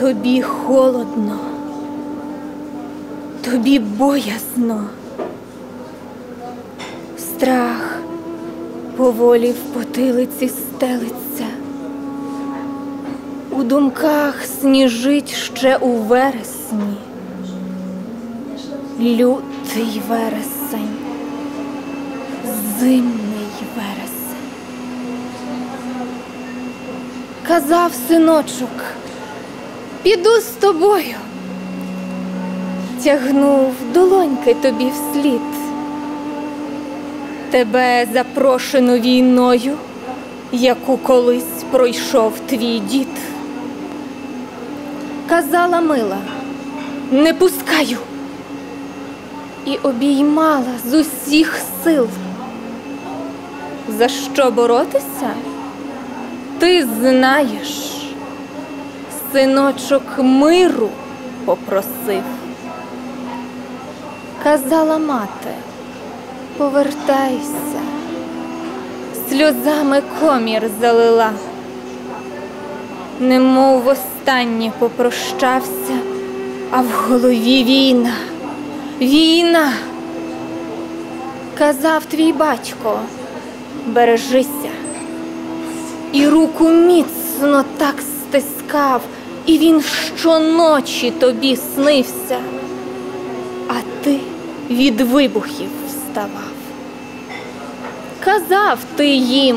Тобі холодно, тобі боязно. Страх поволі в потилиці стелиться. У думках сніжить ще у вересні. Лютий вересень, зимний вересень. Казав синочок, піду з тобою. Тягнув долоньки тобі вслід. Тебе запрошено війною, яку колись пройшов твій дід. Казала мила, не пускаю. І обіймала з усіх сил. За що боротися? Ти знаєш, синочок миру попросив. Казала мати, повертайся, сльозами комір залила, немов востаннє попрощався, а в голові війна, війна. Казав твій батько, бережися, і руку міцно так стискав, і він щоночі тобі снився, а ти від вибухів вставав. Казав ти їм,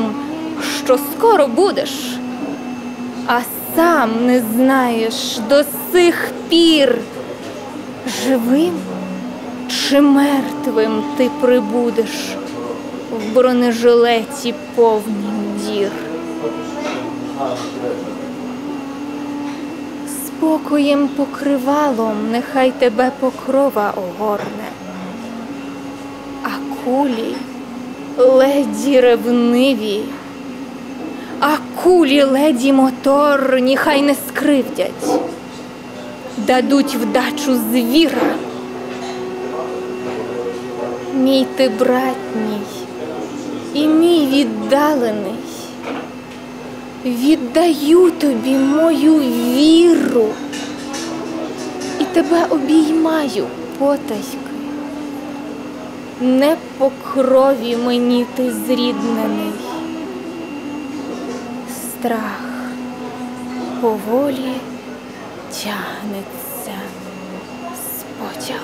що скоро будеш, а сам не знаєш до сих пір, живим чи мертвим ти прибудеш в бронежилеті повнім дір. Спокоєм покривалом нехай тебе покрова огорне, а кулі леді ревниві, а кулі леді мотор ніхай не скривдять, дадуть вдачу звіра. Мій ти братній і мій віддалений. Віддаю тобі мою віру і тебе обіймаю потайки. Не по крові мені ти зріднений. Страх поволі тягнеться з потяг.